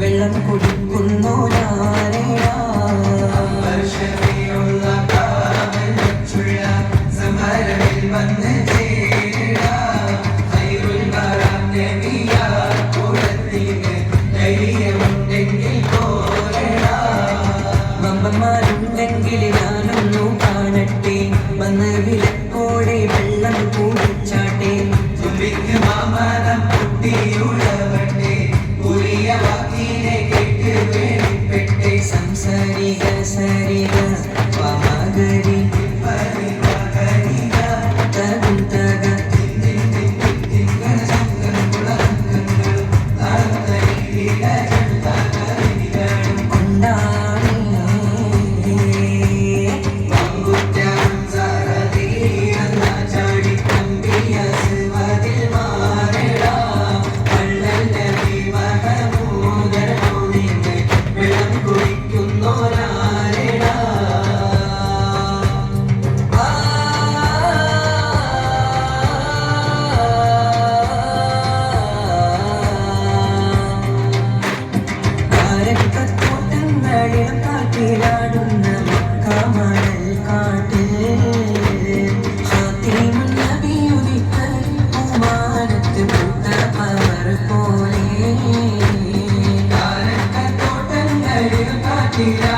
വെള്ളം കുടിക്കുന്നു മമ്മമാരുണ്ടെങ്കിൽ ഞാനൊന്നു കാണട്ടെ വന്ന് വിലക്ക് നീരാടുന്ന കമൽ കാട്ടിൽ പോലെ. കാരണത്തോട്ടം കാട്ടിലാ